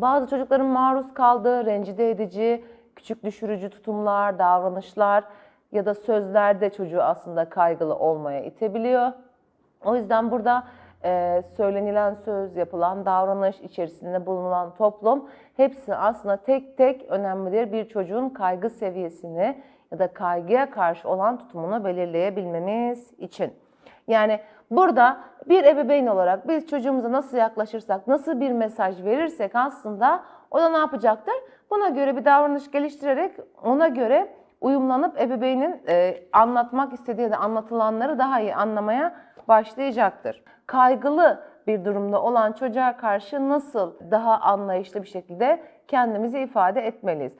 Bazı çocukların maruz kaldığı rencide edici, küçük düşürücü tutumlar, davranışlar ya da sözler de çocuğu aslında kaygılı olmaya itebiliyor. O yüzden burada e, söylenilen söz, yapılan davranış, içerisinde bulunan toplum hepsi aslında tek tek önemlidir. Bir çocuğun kaygı seviyesini ya da kaygıya karşı olan tutumunu belirleyebilmemiz için. Yani burada bir ebeveyn olarak biz çocuğumuza nasıl yaklaşırsak, nasıl bir mesaj verirsek aslında o da ne yapacaktır? Buna göre bir davranış geliştirerek ona göre uyumlanıp ebeveynin e, anlatmak istediği da anlatılanları daha iyi anlamaya başlayacaktır. Kaygılı bir durumda olan çocuğa karşı nasıl daha anlayışlı bir şekilde kendimizi ifade etmeliyiz?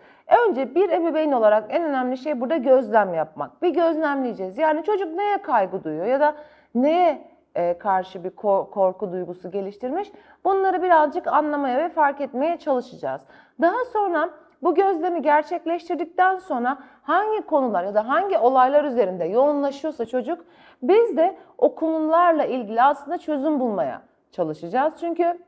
Önce bir ebeveyn olarak en önemli şey burada gözlem yapmak. Bir gözlemleyeceğiz. Yani çocuk neye kaygı duyuyor ya da neye e, karşı bir ko- korku duygusu geliştirmiş? Bunları birazcık anlamaya ve fark etmeye çalışacağız. Daha sonra bu gözlemi gerçekleştirdikten sonra hangi konular ya da hangi olaylar üzerinde yoğunlaşıyorsa çocuk biz de o konularla ilgili aslında çözüm bulmaya çalışacağız. Çünkü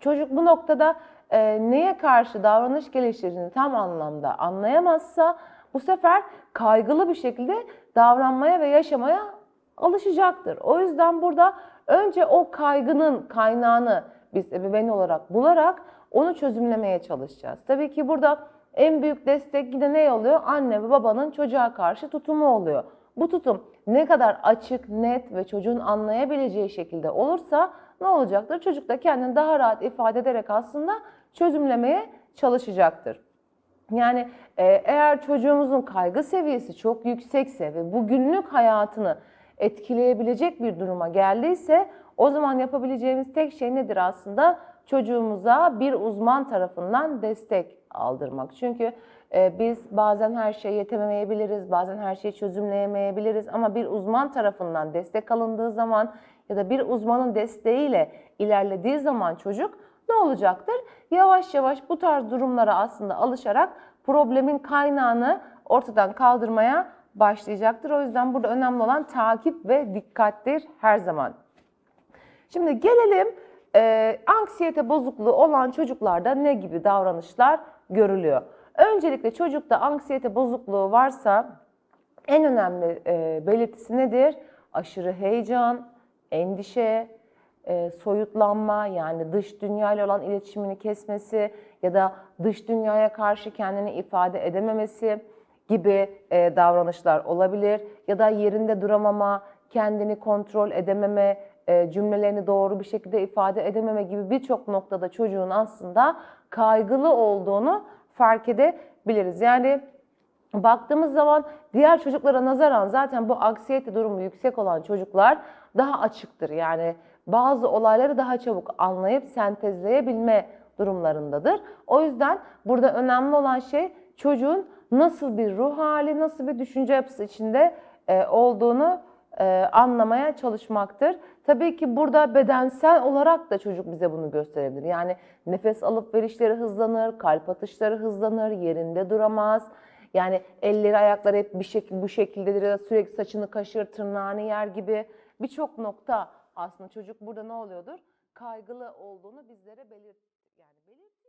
çocuk bu noktada e, neye karşı davranış geliştirdiğini tam anlamda anlayamazsa bu sefer kaygılı bir şekilde davranmaya ve yaşamaya alışacaktır. O yüzden burada önce o kaygının kaynağını biz ebeveyn olarak bularak onu çözümlemeye çalışacağız. Tabii ki burada en büyük destek yine ne oluyor? Anne ve babanın çocuğa karşı tutumu oluyor. Bu tutum ne kadar açık, net ve çocuğun anlayabileceği şekilde olursa ne olacaktır? Çocuk da kendini daha rahat ifade ederek aslında çözümlemeye çalışacaktır. Yani e, eğer çocuğumuzun kaygı seviyesi çok yüksekse ve bu günlük hayatını etkileyebilecek bir duruma geldiyse o zaman yapabileceğimiz tek şey nedir aslında? Çocuğumuza bir uzman tarafından destek aldırmak. Çünkü e, biz bazen her şeye yetemeyebiliriz, bazen her şeyi çözümleyemeyebiliriz ama bir uzman tarafından destek alındığı zaman ya da bir uzmanın desteğiyle ilerlediği zaman çocuk ne olacaktır? Yavaş yavaş bu tarz durumlara aslında alışarak problemin kaynağını ortadan kaldırmaya başlayacaktır. O yüzden burada önemli olan takip ve dikkattir her zaman. Şimdi gelelim e, anksiyete bozukluğu olan çocuklarda ne gibi davranışlar görülüyor? Öncelikle çocukta anksiyete bozukluğu varsa en önemli e, belirtisi nedir? Aşırı heyecan, endişe, e, soyutlanma yani dış dünyayla olan iletişimini kesmesi ya da dış dünyaya karşı kendini ifade edememesi gibi e, davranışlar olabilir ya da yerinde duramama, kendini kontrol edememe, e, cümlelerini doğru bir şekilde ifade edememe gibi birçok noktada çocuğun aslında kaygılı olduğunu fark edebiliriz. Yani baktığımız zaman diğer çocuklara nazaran zaten bu anksiyete durumu yüksek olan çocuklar daha açıktır. Yani bazı olayları daha çabuk anlayıp sentezleyebilme durumlarındadır. O yüzden burada önemli olan şey çocuğun nasıl bir ruh hali, nasıl bir düşünce yapısı içinde e, olduğunu e, anlamaya çalışmaktır. Tabii ki burada bedensel olarak da çocuk bize bunu gösterebilir. Yani nefes alıp verişleri hızlanır, kalp atışları hızlanır, yerinde duramaz. Yani elleri ayakları hep bir şekilde bu şekildedir ya da sürekli saçını kaşır, tırnağını yer gibi birçok nokta aslında çocuk burada ne oluyordur? Kaygılı olduğunu bizlere belirt yani belirtiyor.